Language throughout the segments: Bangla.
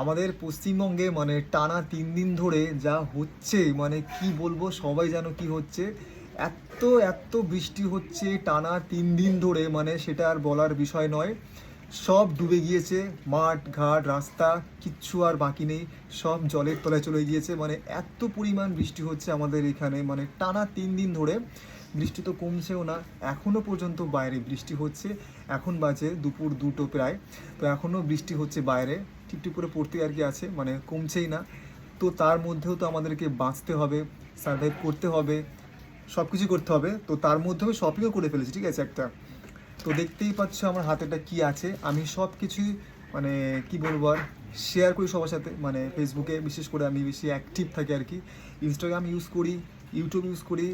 আমাদের পশ্চিমবঙ্গে মানে টানা তিন দিন ধরে যা হচ্ছে মানে কি বলব, সবাই যেন কি হচ্ছে এত এত বৃষ্টি হচ্ছে টানা তিন দিন ধরে মানে সেটা আর বলার বিষয় নয়। সব ডুবে গিয়েছে, মাঠ, ঘাট, রাস্তা, কিচ্ছু আর বাকি নেই, সব জলের তলায় চলে গিয়েছে মানে এত পরিমাণ বৃষ্টি হচ্ছে আমাদের এখানে মানে টানা তিন দিন ধরে। বৃষ্টি তো কমছেও না এখনও পর্যন্ত বাইরে বৃষ্টি হচ্ছে, এখন বাজে দুপুর দুটো প্রায়। তো এখনও বৃষ্টি হচ্ছে বাইরে টিপটিপ করে পড়তে আর কি আছে মানে কমছেই না। তো তার মধ্যেও তো আমাদেরকে বাঁচতে হবে, সার্ভাইভ করতে হবে সব কিছু করতে হবে। তো তার মধ্যে আমি শপিংও করে ফেলেছি, ঠিক আছে একটা। তো দেখতেই পাচ্ছ আমার হাতেটা কি আছে, আমি সব কিছুই মানে কি বলব আর শেয়ার করি সবার সাথে মানে ফেসবুকে বিশেষ করে আমি বেশি অ্যাক্টিভ থাকি আর কি। ইনস্টাগ্রাম ইউজ করি ইউটিউব ইউজ করি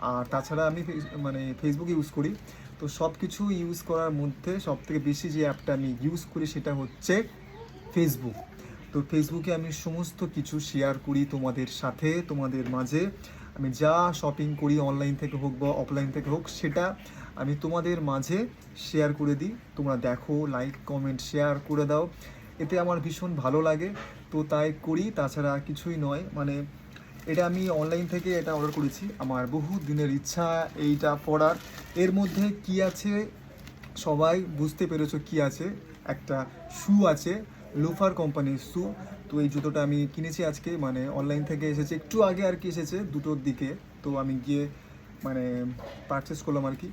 আর তাছাড়া আমি মানে ফেসবুক ইউজ করি। তো সব কিছু ইউজ করার মধ্যে সব থেকে বেশি যে অ্যাপটা আমি ইউজ করি সেটা হচ্ছে ফেসবুক তো ফেসবুকে আমি সমস্ত কিছু শেয়ার করি তোমাদের সাথে, তোমাদের মাঝে। আমি যা শপিং করি অনলাইন থেকে হোক বা অফলাইন থেকে হোক, সেটা আমি তোমাদের মাঝে শেয়ার করে দিই। তোমরা দেখো লাইক কমেন্ট শেয়ার করে দাও। এতে আমার ভীষণ ভালো লাগে। তো তাই করি, তাছাড়া কিছুই নয়। মানে এটা আমি অনলাইন থেকে এটা অর্ডার করেছি। আমার বহু দিনের ইচ্ছা এইটা পড়ার। এর মধ্যে কি আছে সবাই বুঝতে পেরেছ কি আছে? একটা শু আছে, লোফার কোম্পানির শু। তো এই জুতোটা আমি কিনেছি আজকে মানে অনলাইন থেকে এসেছে। একটু আগে আর কি এসেছে দুটোর দিকে। তো আমি গিয়ে মানে পারচেস করলাম আর কি।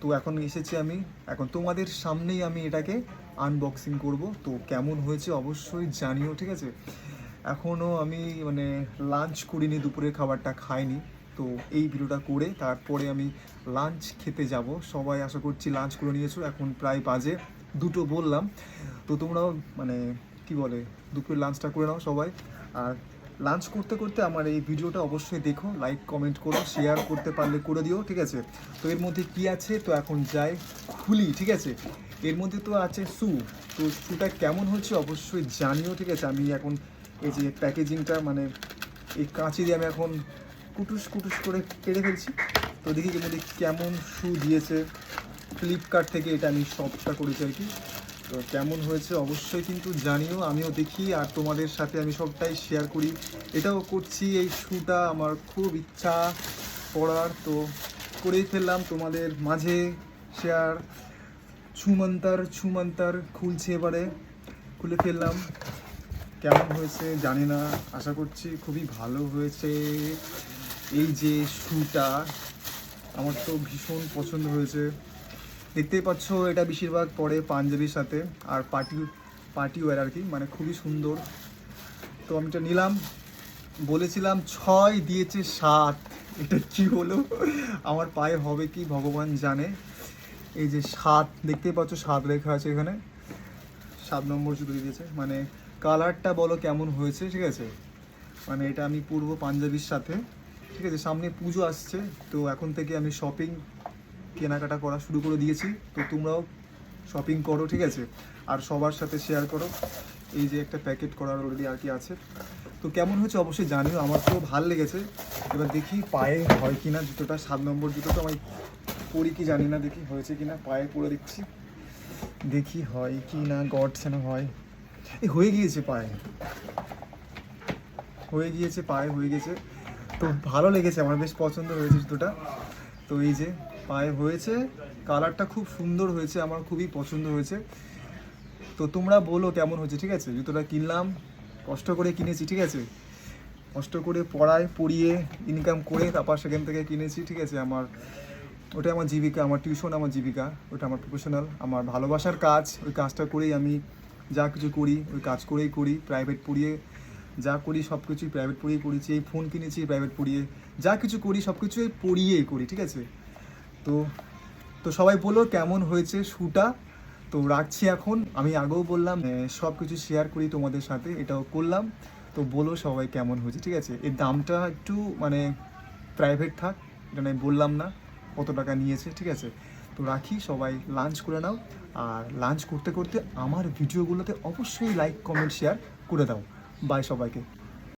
তো এখন এসেছি আমি। এখন তোমাদের সামনেই আমি এটাকে আনবক্সিং করব। তো কেমন হয়েছে অবশ্যই জানিও, ঠিক আছে? এখনও আমি মানে লাঞ্চ করিনি দুপুরের খাবারটা খাইনি। তো এই ভিডিওটা করে তারপরে আমি লাঞ্চ খেতে যাব। সবাই আশা করছি লাঞ্চ করে নিয়েছো। এখন প্রায় বাজে দুটো বললাম। তো তোমরাও মানে কি বলে দুপুরের লাঞ্চটা করে নাও সবাই। আর লাঞ্চ করতে করতে আমার এই ভিডিওটা অবশ্যই দেখো লাইক কমেন্ট করো শেয়ার করতে পারলে করে দিও, ঠিক আছে? তো এর মধ্যে কি আছে? তো এখন যাই খুলি, ঠিক আছে? এর মধ্যে তো আছে সু। তো শুটা কেমন হচ্ছে অবশ্যই জানিও, ঠিক আছে? আমি এখন এই যে প্যাকেজিংটা মানে এই কাঁচি দিয়ে আমি এখন কুটুস কুটুস করে কেটে ফেলছি। তো দেখি মধ্যে কেমন শু দিয়েছে। ফ্লিপকার্ট থেকে এটা আমি শপটা করেছি আর কি। তো কেমন হয়েছে অবশ্যই কিন্তু জানিও, আমিও দেখি আর তোমাদের সাথে আমি সবটাই শেয়ার করি। এটাও করছি, এই শুটা আমার খুব ইচ্ছা পড়ার তো করেই ফেললাম তোমাদের মাঝে শেয়ার ছুমন্তার ছুমন্তার খুলছে এবারে। খুলে ফেললাম। কেমন হয়েছে জানি না, আশা করছি খুবই ভালো হয়েছে। এই যে শুটা, আমার তো ভীষণ পছন্দ হয়েছে। দেখতেই পাচ্ছ, এটা বেশিরভাগ পরে পাঞ্জাবির সাথে, আর পার্টি পার্টি ওয়্যার আর কি মানে খুবই সুন্দর। তো আমি এটা নিলাম। বলেছিলাম, ছয় দিয়েছে সাত। এটা কি হলো? আমার পায়ে হবে কি, ভগবান জানে। এই যে সাত, দেখতেই পাচ্ছ, সাত লেখা আছে এখানে। সাত নম্বর জুতো দিয়েছে মানে কালারটা বলো কেমন হয়েছে, ঠিক আছে? মানে এটা আমি পূর্ব পাঞ্জাবির সাথে, ঠিক আছে? সামনে পুজো আসছে, তো এখন থেকে আমি শপিং কেনাকাটা করা শুরু করে দিয়েছি, তো তোমরাও শপিং করো, ঠিক আছে? আর সবার সাথে শেয়ার করো। এই যে একটা প্যাকেট করার অলরেডি আর কি আছে। তো কেমন হয়েছে অবশ্যই জানিও, আমার তো ভালো লেগেছে। এবার দেখি পায়ে হয় কি না জুতোটা, সাত নম্বর জুতো তো আমি পরি কি জানি না, দেখি হয়েছে কি না পায়ে পরে দিচ্ছি দেখি হয় কি না গড যেন হয়। হয়ে গিয়েছে পায়ে। হয়ে গিয়েছে পায়ে, হয়ে গেছে। তো ভালো লেগেছে, আমার বেশ পছন্দ হয়েছে জুতোটা। তো এই যে পায়ে হয়েছে, কালারটা খুব সুন্দর হয়েছে, আমার খুবই পছন্দ হয়েছে। তো তোমরা বলো কেমন হয়েছে, ঠিক আছে? জুতোটা কিনলাম, কষ্ট করে কিনেছি, ঠিক আছে? কষ্ট করে পড়ায়, পড়িয়ে ইনকাম করে তারপর সেখান থেকে কিনেছি, ঠিক আছে? আমার, ওটা আমার জীবিকা, আমার টিউশন আমার জীবিকা, ওটা আমার প্রফেশনাল আমার ভালোবাসার কাজ, ওই কাজটা করেই আমি যা কিছু করি, ওই কাজ করেই করি প্রাইভেট পড়িয়ে যা করি, সব কিছুই প্রাইভেট পড়িয়েই করেছি, এই ফোন কিনেছি প্রাইভেট পড়িয়ে যা কিছু করি, সব কিছুই পড়িয়েই করি, ঠিক আছে? তো তো সবাই বলো কেমন হয়েছে শ্যুটা তো রাখছি এখন। আমি আগেও বললাম সব কিছু শেয়ার করি তোমাদের সাথে, এটাও করলাম। তো বলো সবাই কেমন হয়েছে, ঠিক আছে? এর দামটা একটু মানে প্রাইভেট থাক, এটা আমি বললাম না, কত টাকা নিয়েছে, ঠিক আছে? তো রাখি, সবাই লাঞ্চ করে নাও। আর লাঞ্চ করতে করতে আমার ভিডিওগুলোতে অবশ্যই লাইক কমেন্ট শেয়ার করে দাও। বাই সবাইকে।